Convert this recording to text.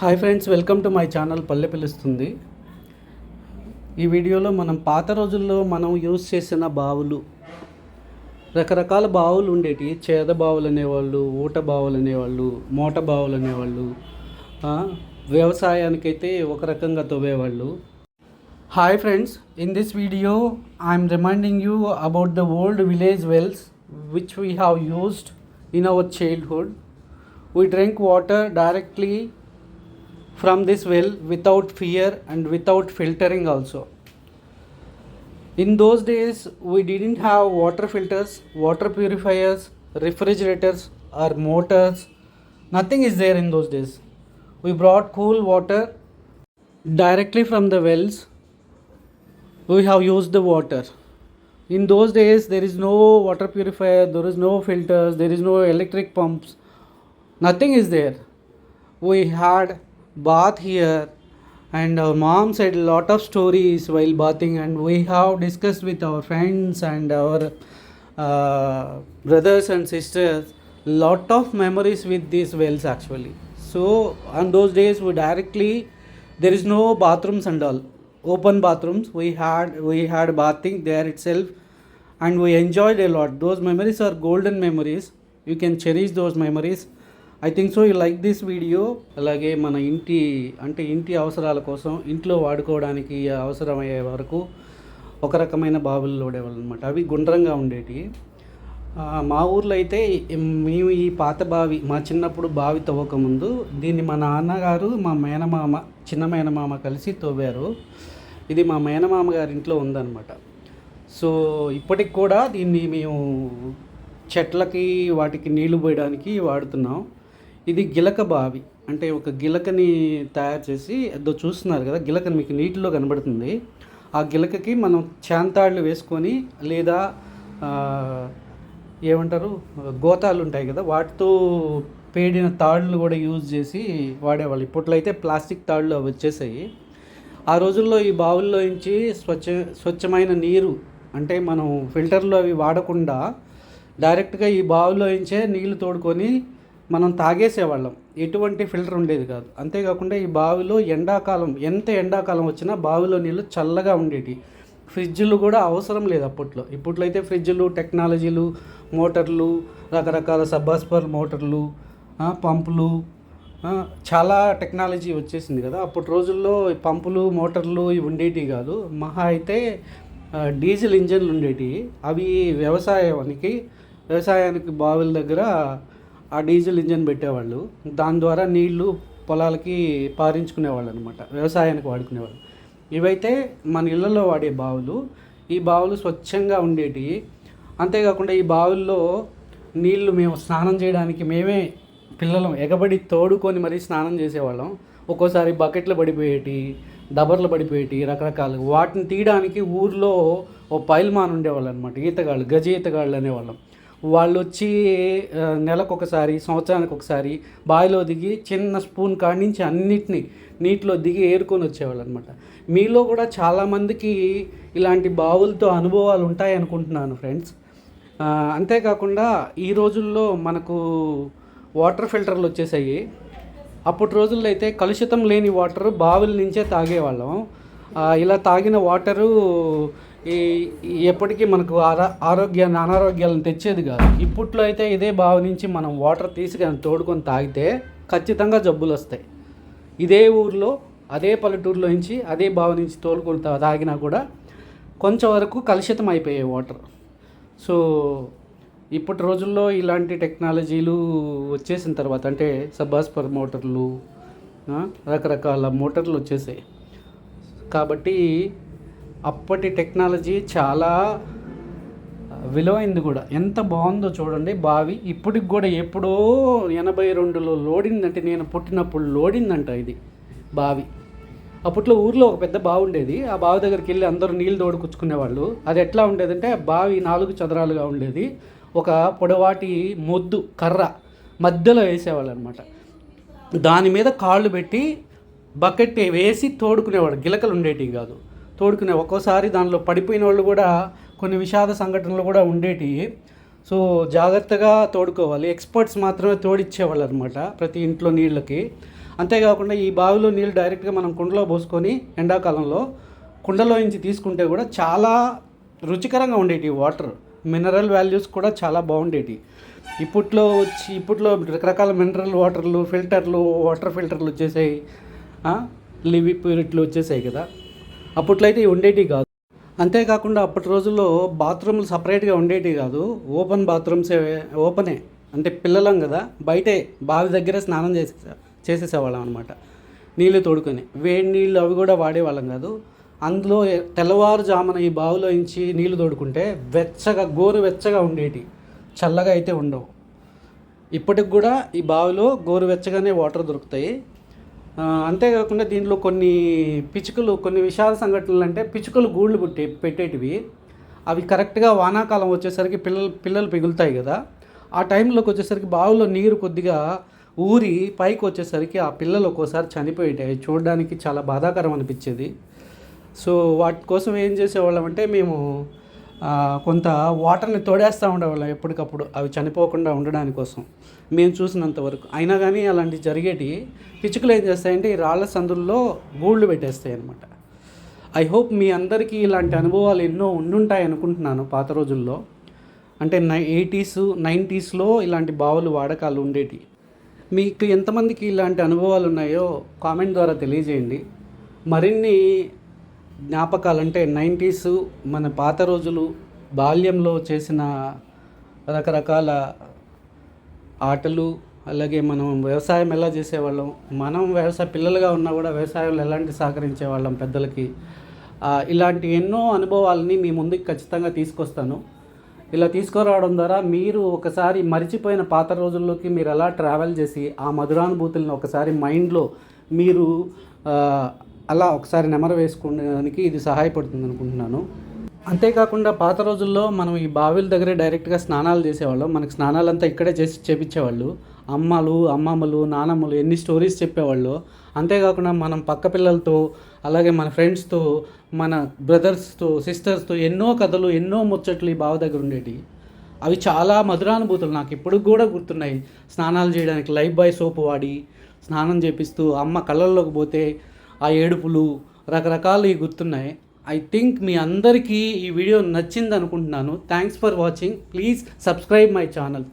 Hi friends welcome to my channel పల్లె పిలుస్తుంది. ఈ వీడియోలో మనం పాత రోజుల్లో మనం యూజ్ చేసిన బావులు రకరకాల బావులు ఉండేటి. చేద బావులు అనేవాళ్ళు ఊట బావులు అనేవాళ్ళు మోట బావులు అనేవాళ్ళు వ్యవసాయానికైతే ఒక రకంగా తవ్వేవాళ్ళు. Hi friends in this video I'm reminding you about the old village wells which we have used in our childhood we drink water directly from this well without fear and without filtering also. In those days we didn't have water filters water purifiers refrigerators or motors. Nothing is there in those days. We brought cool water directly from the wells. We have used the water. In those days there is no water purifier there is no filters there is no electric pumps. Nothing is there. We had bath here. And our mom said a lot of stories while bathing and we have discussed with our friends and our uh, brothers and sisters lot of memories with these wells actually. So on those days we directly there is no bathrooms and all. Open bathrooms. We had we had bathing there itself and we enjoyed a lot. Those memories are golden memories. You can cherish those memories I think so you like this video అలాగే మన ఇంటి అంటే ఇంటి అవసరాల కోసం ఇంట్లో వాడుకోవడానికి అవసరమయ్యే వరకు ఒక రకమైన బావులు లోడేవాళ్ళు అనమాట అవి గుండ్రంగా ఉండేటి మా ఊర్లో అయితే మేము ఈ పాత బావి మా చిన్నప్పుడు బావి తవ్వకముందు దీన్ని మా నాన్నగారు మా మేనమామ చిన్న మేనమామ కలిసి తవ్వారు. ఇది మా మేనమామ గారి ఇంట్లో ఉందన్నమాట. సో ఇప్పటికి కూడా దీన్ని మేము చెట్లకి వాటికి నీళ్ళు పోయడానికి వాడుతున్నాం. ఇది గిలక బావి. అంటే ఒక గిలకని తయారు చేసి ఏదో చూస్తున్నారు కదా గిలక మీకు నీటిలో కనబడుతుంది. ఆ గిలకకి మనం చాంతాళ్ళు వేసుకొని లేదా ఏమంటారు గోతాలు ఉంటాయి కదా వాటితో పేడిన తాళ్ళు కూడా యూజ్ చేసి వాడేవాళ్ళు. ఇప్పట్లో అయితే ప్లాస్టిక్ తాళ్ళు అవి వచ్చేసాయి. ఆ రోజుల్లో ఈ బావుల్లో నుంచి స్వచ్ఛ స్వచ్ఛమైన నీరు అంటే మనం ఫిల్టర్లు అవి వాడకుండా డైరెక్ట్గా ఈ బావిలో నుంచే నీళ్ళు తోడుకొని మనం తాగేసేవాళ్ళం. ఎటువంటి ఫిల్టర్ ఉండేది కాదు. అంతేకాకుండా ఈ బావిలో ఎండాకాలం ఎంత ఎండాకాలం వచ్చినా బావిలో నీళ్ళు చల్లగా ఉండేవి ఫ్రిడ్జ్లు కూడా అవసరం లేదు అప్పట్లో. ఇప్పట్లో అయితే ఫ్రిడ్జ్లు టెక్నాలజీలు మోటార్లు రకరకాల సబ్బాస్పర్ మోటార్లు పంపులు చాలా టెక్నాలజీ వచ్చేసింది కదా. అప్పటి రోజుల్లో పంపులు మోటార్లు ఇవి ఉండేటివి కాదు. మహా అయితే డీజిల్ ఇంజన్లు ఉండేటివి. అవి వ్యవసాయానికి వ్యవసాయానికి బావిల దగ్గర ఆ డీజిల్ ఇంజన్ పెట్టేవాళ్ళు. దాని ద్వారా నీళ్ళు పొలాలకి పారించుకునేవాళ్ళు అనమాట వ్యవసాయానికి వాడుకునేవాళ్ళు. ఇవైతే మన ఇళ్ళల్లో వాడే బావులు. ఈ బావులు స్వచ్ఛంగా ఉండేటివి అంతేకాకుండా ఈ బావుల్లో నీళ్ళు మేము స్నానం చేయడానికి మేమే పిల్లలం ఎగబడి తోడుకొని మరీ స్నానం చేసేవాళ్ళం. ఒక్కోసారి బకెట్లు పడిపోయేటి డబర్లు పడిపోయేటి రకరకాలు. వాటిని తీయడానికి ఊర్లో ఓ పైల్మాన్ ఉండేవాళ్ళు అనమాట ఈతగాళ్ళు గజ ఈతగాళ్ళు అనేవాళ్ళం. వాళ్ళు వచ్చి నెలకు ఒకసారి సంవత్సరానికి ఒకసారి బావిలో దిగి చిన్న స్పూన్ కాడి నుంచి అన్నిటినీ నీటిలో దిగి ఏరుకొని వచ్చేవాళ్ళు అనమాట మీలో కూడా చాలామందికి ఇలాంటి బావులతో అనుభవాలు ఉంటాయి అనుకుంటున్నాను ఫ్రెండ్స్. అంతేకాకుండా ఈ రోజుల్లో మనకు వాటర్ ఫిల్టర్లు వచ్చేసాయి. అప్పటి రోజుల్లో అయితే కలుషితం లేని వాటర్ బావిల నుంచే తాగేవాళ్ళం. ఇలా తాగిన వాటరు ఈ ఎప్పటికీ మనకు ఆరా ఆరోగ్యాన్ని అనారోగ్యాలను తెచ్చేది కాదు. ఇప్పట్లో అయితే ఇదే బావి నుంచి మనం వాటర్ తీసుకొని తోడుకొని తాగితే ఖచ్చితంగా జబ్బులు వస్తాయి. ఇదే ఊర్లో అదే పల్లెటూరులో నుంచి అదే బావి నుంచి తోలుకొని తాగినా కూడా కొంచెం వరకు కలుషితం అయిపోయాయి వాటర్. సో ఇప్పటి రోజుల్లో ఇలాంటి టెక్నాలజీలు వచ్చేసిన తర్వాత అంటే సబ్బాస్పర్ మోటార్లు రకరకాల మోటార్లు వచ్చేసాయి. కాబట్టి అప్పటి టెక్నాలజీ చాలా విలువైంది కూడా. ఎంత బాగుందో చూడండి. బావి ఇప్పటికి కూడా ఎప్పుడో ఎనభై రెండులో లోడిందంటే నేను పుట్టినప్పుడు లోడిందంట ఇది బావి. అప్పట్లో ఊర్లో ఒక పెద్ద బావి ఉండేది. ఆ బావి దగ్గరికి వెళ్ళి అందరూ నీళ్ళు తోడుకుచ్చుకునేవాళ్ళు అది ఎట్లా ఉండేదంటే బావి నాలుగు చదరాలుగా ఉండేది. ఒక పొడవాటి మొద్దు కర్ర మధ్యలో వేసేవాళ్ళు అనమాట దాని మీద కాళ్ళు పెట్టి బకెట్ వేసి తోడుకునేవాడు గిలకలు ఉండేటివి కాదు. తోడుకునే ఒక్కోసారి దానిలో పడిపోయిన వాళ్ళు కూడా కొన్ని విషాద సంఘటనలు కూడా ఉండేటి. సో జాగ్రత్తగా తోడుకోవాలి. ఎక్స్పర్ట్స్ మాత్రమే తోడిచ్చేవాళ్ళు అనమాట ప్రతి ఇంట్లో నీళ్ళకి. అంతేకాకుండా ఈ బావిలో నీళ్ళు డైరెక్ట్గా మనం కుండలో పోసుకొని ఎండాకాలంలో కుండలో నుంచి తీసుకుంటే కూడా చాలా రుచికరంగా ఉండేటి వాటర్. మినరల్ వాల్యూస్ కూడా చాలా బాగుండేటి. ఇప్పట్లో వచ్చి ఇప్పట్లో రకరకాల మినరల్ వాటర్లు ఫిల్టర్లు వాటర్ ఫిల్టర్లు వచ్చేసాయి. లివి ప్యూరిట్లు వచ్చేసాయి కదా. అప్పట్లో అయితే ఉండేటివి కాదు. అంతేకాకుండా అప్పటి రోజుల్లో బాత్రూమ్లు సపరేట్గా ఉండేటివి కాదు. ఓపెన్ బాత్రూమ్స్ ఓపెనే. అంటే పిల్లలం కదా బయటే బావి దగ్గర స్నానం చేసే చేసేసేవాళ్ళం అనమాట నీళ్ళు తోడుకొని. వేడి నీళ్ళు అవి కూడా వాడేవాళ్ళం కాదు. అందులో తెల్లవారుజామున ఈ బావిలో నుంచి నీళ్ళు తోడుకుంటే వెచ్చగా గోరు వెచ్చగా ఉండేటి చల్లగా అయితే ఉండవు. ఇప్పటికి కూడా ఈ బావిలో గోరువెచ్చగానే వాటర్ దొరుకుతాయి. అంతేకాకుండా దీంట్లో కొన్ని పిచ్చుకలు కొన్ని విషాద సంఘటనలు అంటే పిచ్చుకలు గూళ్ళు పుట్టి పెట్టేటివి. అవి కరెక్ట్గా వానాకాలం వచ్చేసరికి పిల్లలు పిల్లలు పిగులుతాయి కదా. ఆ టైంలోకి వచ్చేసరికి బావిలో నీరు కొద్దిగా ఊరి పైకి వచ్చేసరికి ఆ పిల్లలు ఒక్కోసారి చనిపోయేటాయి చూడడానికి చాలా బాధాకరం అనిపించేది. సో వాటి కోసం ఏం చేసేవాళ్ళం అంటే మేము కొంత వాటర్ని తోడేస్తూ ఉండేవాళ్ళం ఎప్పటికప్పుడు. అవి చనిపోకుండా ఉండడానికి కోసం. మేము చూసినంత వరకు. అయినా కానీ అలాంటివి జరిగేటి పిచ్చుకలు ఏం చేస్తాయంటే ఈ రాళ్ళ సందుల్లో గూళ్ళు పెట్టేస్తాయి అనమాట ఐ హోప్ మీ అందరికీ ఇలాంటి అనుభవాలు ఎన్నో ఉండుంటాయి అనుకుంటున్నాను పాత రోజుల్లో. అంటే నై ఎయిటీస్ నైంటీస్లో ఇలాంటి బావులు వాడకాలు ఉండేటి. మీకు ఎంతమందికి ఇలాంటి అనుభవాలు ఉన్నాయో కామెంట్ ద్వారా తెలియజేయండి. మరిన్ని జ్ఞాపకాలు అంటే నైంటీస్ మన పాత రోజులు బాల్యంలో చేసిన రకరకాల ఆటలు అలాగే మనం వ్యవసాయం ఎలా చేసేవాళ్ళం మనం వ్యవసాయ పిల్లలుగా ఉన్నా కూడా వ్యవసాయంలో ఎలాంటి సహకరించే వాళ్ళం పెద్దలకి ఇలాంటి ఎన్నో అనుభవాలని మీ ముందుకు ఖచ్చితంగా తీసుకొస్తాను. ఇలా తీసుకురావడం ద్వారా మీరు ఒకసారి మరిచిపోయిన పాత రోజుల్లోకి మీరు ఎలా ట్రావెల్ చేసి ఆ మధురానుభూతులను ఒకసారి మైండ్లో మీరు అలా ఒకసారి నెమరు వేసుకోవడానికి ఇది సహాయపడుతుంది అనుకుంటున్నాను. అంతేకాకుండా పాత రోజుల్లో మనం ఈ బావిల దగ్గరే డైరెక్ట్గా స్నానాలు చేసేవాళ్ళం. మనకి స్నానాలంతా ఇక్కడే చేసి చేపించేవాళ్ళు. అమ్మలు అమ్మమ్మలు నానమ్మలు ఎన్ని స్టోరీస్ చెప్పేవాళ్ళు. అంతేకాకుండా మనం పక్క పిల్లలతో అలాగే మన ఫ్రెండ్స్తో మన బ్రదర్స్తో సిస్టర్స్తో ఎన్నో కథలు ఎన్నో ముచ్చట్లు ఈ బావి దగ్గర ఉండేవి అవి చాలా మధురానుభూతులు నాకు ఇప్పుడు కూడా గుర్తున్నాయి. స్నానాలు చేయడానికి లైఫ్ బాయ్ సోప్ వాడి స్నానం చేపిస్తూ అమ్మ కళ్ళల్లోకి పోతే ఆ ఏడుపులు రకరకాలు గుర్తున్నాయి. ఐ థింక్ మీ అందరికీ ఈ వీడియో నచ్చింది అనుకుంటున్నాను thanks for watching please subscribe my channel